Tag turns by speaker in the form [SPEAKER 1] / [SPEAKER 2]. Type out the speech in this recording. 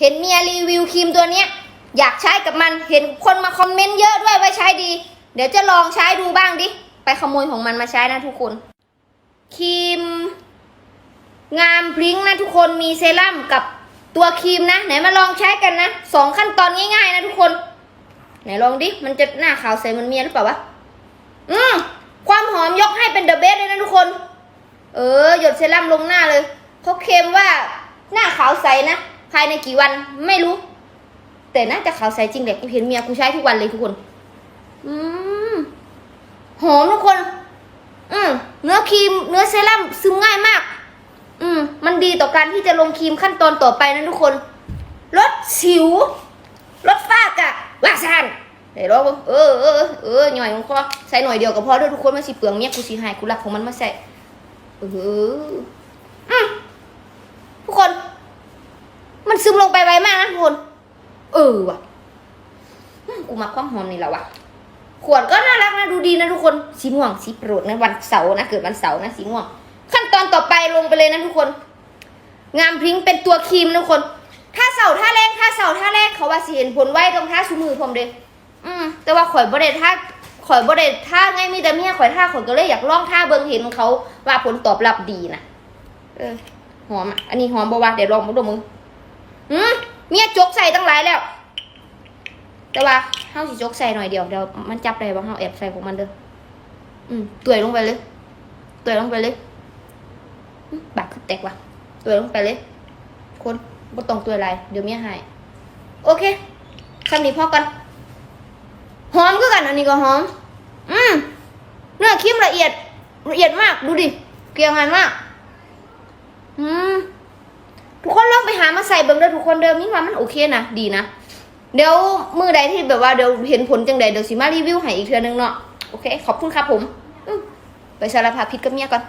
[SPEAKER 1] เห็นเมียรีวิวครีมตัวเนี้ย อยากใช้กับมันเห็นคนมาคอมเมนต์เยอะด้วยว่าใช้ดี เดี๋ยวจะลองใช้ดูบ้างดิ ไปขโมยของมันมาใช้นะทุกคน ครีม งามพริ้งนะทุกคนมีเซรั่มกับตัวครีมนะ ไหนมาลองใช้กันนะสองขั้นตอนง่ายๆนะทุกคน ไหนลองดิ มันจะหน้าขาวใสเหมันเมียหรือเปล่าวะอืมความหอมยกให้เป็นเดอะเบสเลยนะทุกคน เออ หยดเซรั่มลงหน้าเลยเขาเคลมว่าหน้าขาวใสนะ ภายในกี่วันไม่รู้ แต่น่าจะขาวใสจริงแหละกูเห็นเมียกูใช้ทุกวันเลยทุกคน อืมหอมทุกคน อืมเนื้อครีม เนื้อเซรั่มซึมง่ายมาก อืมมันดีต่อการที่จะลงครีมขั้นตอนต่อไปนะทุกคนลดสิวลดฝ้ากะว่าซานเดี๋ยวรอเบิ่งเออเออเออหน่อยของคอใส่หน่อยเดียวก็พอด้อทุกคนมันสิเปลืองเมียกูสิหายกูรักของมันมาใส่เออมทุกคน มันซึมลงไปไวมากนะทุกคน เออว่ะกูมาความหอมนี่แหละว่ะ ขวดก็น่ารักนะดูดีนะทุกคน สีม่วงสีโปรดนะวันเสาร์นะเกิดวันเสาร์นะสีม่วง ขั้นตอนต่อไปลงไปเลยนะทุกคน งามพริ้งเป็นตัวครีมนะทุกคน ถ้าเสาร์ท่าแรกถ้าเสาร์ท่าแรกเขาว่าสิเห็นผลไวต้องท่าชูมือผมเด้อืม แต่ว่าข่อยบ่ได้ท่าข่อยบ่ได้ท่าไงมีแต่เมียข่อยท่าข่อยก็เลยอยากลองท่าเบิ่งเห็นเขาว่าผลตอบรับดีนะเออหอมอะ อันนี้หอมบ่วะเดี๋ยวลองมาดูมึงอืม เมียจกใส่ตั้งหลายแล้ว แต่ว่าเฮาสิจกใส่หน่อยเดียวเดี๋ยวมันจับได้ว่าเฮาแอบใส่ของมันเด้ออืมตัวยลงไปเลยตัวยลงไปเลยบาดคือแตกว่ะตัวยลงไปเลย คนบ่ต้องตัวอะไรเดี๋ยวเมียหายโอเคคำนี้พอกันหอมก็กันอันนี้ก็หอม อืมเนื้อครีมละเอียดละเอียดมากดูดิ เกลียงงานมาก อืม ทุกคนลองไปหามาใส่เบิ่งเด้อทุกคนเดิมนี่ว่ามันโอเคนะดีนะเดี๋ยวมือใดที่แบบว่าเดี๋ยวเห็นผลจังใดเดี๋ยวสิมารีวิวให้อีกเทื่อนึงเนาะโอเค ขอบคุณครับผมไปสารภาพพิษกับเมียก่อน